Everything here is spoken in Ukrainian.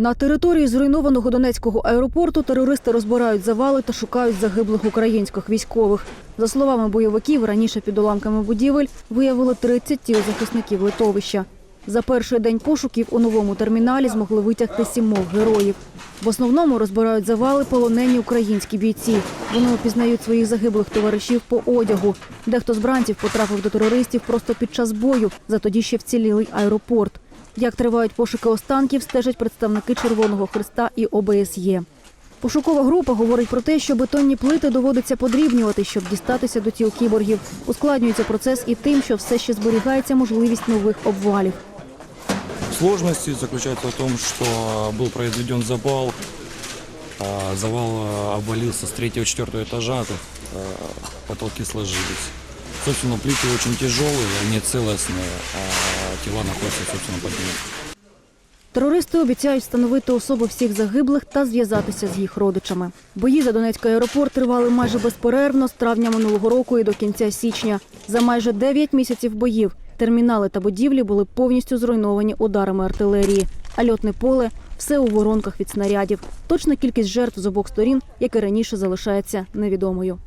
На території зруйнованого Донецького аеропорту терористи розбирають завали та шукають загиблих українських військових. За словами бойовиків, раніше під уламками будівель виявили 30 тіл захисників литовища. За перший день пошуків у новому терміналі змогли витягти сімох героїв. В основному розбирають завали полонені українські бійці. Вони опізнають своїх загиблих товаришів по одягу. Дехто з бранців потрапив до терористів просто під час бою за тоді ще вцілілий аеропорт. Як тривають пошуки останків, стежать представники Червоного Христа і ОБСЄ. Пошукова група говорить про те, що бетонні плити доводиться подрібнювати, щоб дістатися до тіл кіборгів. Ускладнюється процес і тим, що все ще зберігається можливість нових обвалів. Сложности заключается в том, что был произведен завал. А, Завал а, обвалился с третьего-четвертого этажа, тут, а, потолки сложились. Собственно, плиты очень тяжелые, они целостные, а тела находятся, собственно, под ними. Терористи обіцяють встановити особи всіх загиблих та зв'язатися з їх родичами. Бої за Донецький аеропорт тривали майже безперервно з травня минулого року і до кінця січня. За майже 9 місяців боїв термінали та будівлі були повністю зруйновані ударами артилерії. А льотне поле все у воронках від снарядів. Точна кількість жертв з обох сторін, як і раніше, залишається невідомою.